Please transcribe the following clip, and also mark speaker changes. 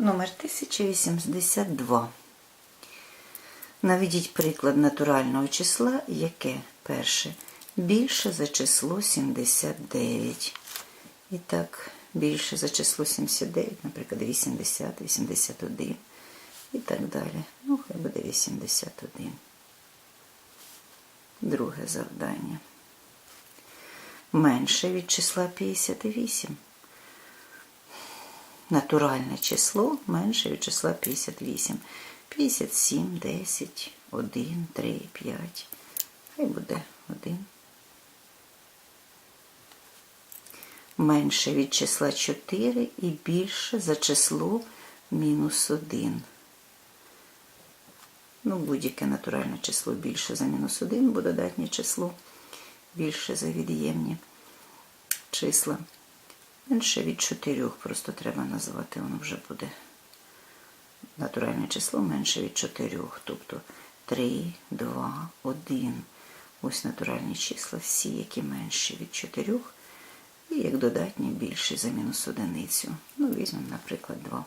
Speaker 1: Номер 1082. Наведіть приклад натурального числа, яке перше більше за число 79. І так, більше за число 79, наприклад, 80, 81 і так далі. Ну, хай буде 81. Друге завдання. Менше від числа 58 натуральне число менше від числа 58. 57, 10, 1, 3, 5. Хай буде 1. Менше від числа 4 і більше за число мінус 1. Ну, будь-яке натуральне число більше за мінус 1, бо додатнє число більше за від'ємні числа. Менше від 4 просто треба назвати, воно вже буде натуральне число менше від 4. Тобто 3, 2, 1. Ось натуральні числа, всі, які менші від 4. І як додатні більші за мінус одиницю. Ну, візьмемо, наприклад, 2.